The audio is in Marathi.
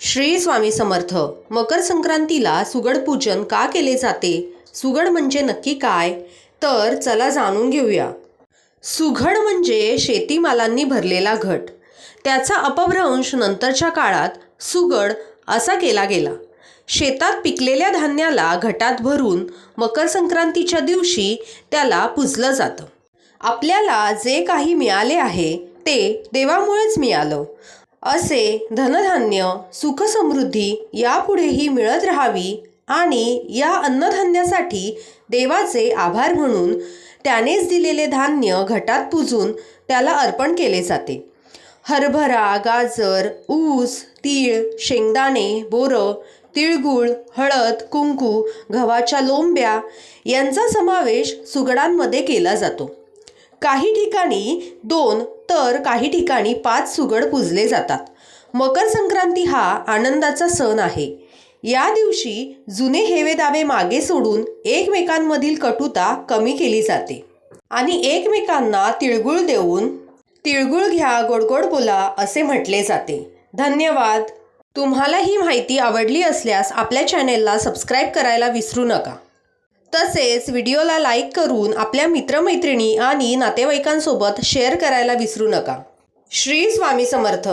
श्री स्वामी समर्थ मकर संक्रांतीला सुगड पूजन का केले जाते? सुगड म्हणजे नक्की काय? तर चला जाणून घेऊया. सुघड म्हणजे शेतीमालांनी भरलेला घट. त्याचा अपभ्रंश नंतरच्या काळात सुगड असा केला गेला. शेतात पिकलेल्या धान्याला घटात भरून मकर संक्रांतीच्या दिवशी त्याला पुजलं जातं. आपल्याला जे काही मिळाले आहे ते देवामुळेच मिळालं. असे धनधान्य सुखसमृद्धी यापुढेही मिळत राहावी आणि या अन्नधान्यासाठी देवाचे आभार म्हणून त्यानेच दिलेले धान्य घटात पुजून त्याला अर्पण केले जाते. हरभरा गाजर ऊस तीळ शेंगदाणे बोरं तिळगुळ हळद कुंकू गव्हाच्या लोंब्या यांचा समावेश सुगडांमध्ये केला जातो. काही ठिकाणी दोन तर काही ठिकाणी पाच सुगड पूजले जातात. मकर संक्रांती हा आनंदाचा सण आहे. या दिवशी जुने हेवेदावे मागे सोडून एकमेकांमधील कटुता कमी केली जाते. आणि एकमेकांना तिळगुळ देऊन तिळगुळ घ्या गोडगोड बोला असे म्हटले जाते. धन्यवाद. तुम्हाला ही माहिती आवडली असल्यास आपल्या चॅनेलला सबस्क्राईब करायला विसरू नका. तसेच व्हिडिओला लाईक करून आपल्या मित्रमैत्रिणी आणि नातेवाईकांसोबत शेअर करायला विसरू नका. श्री स्वामी समर्थ.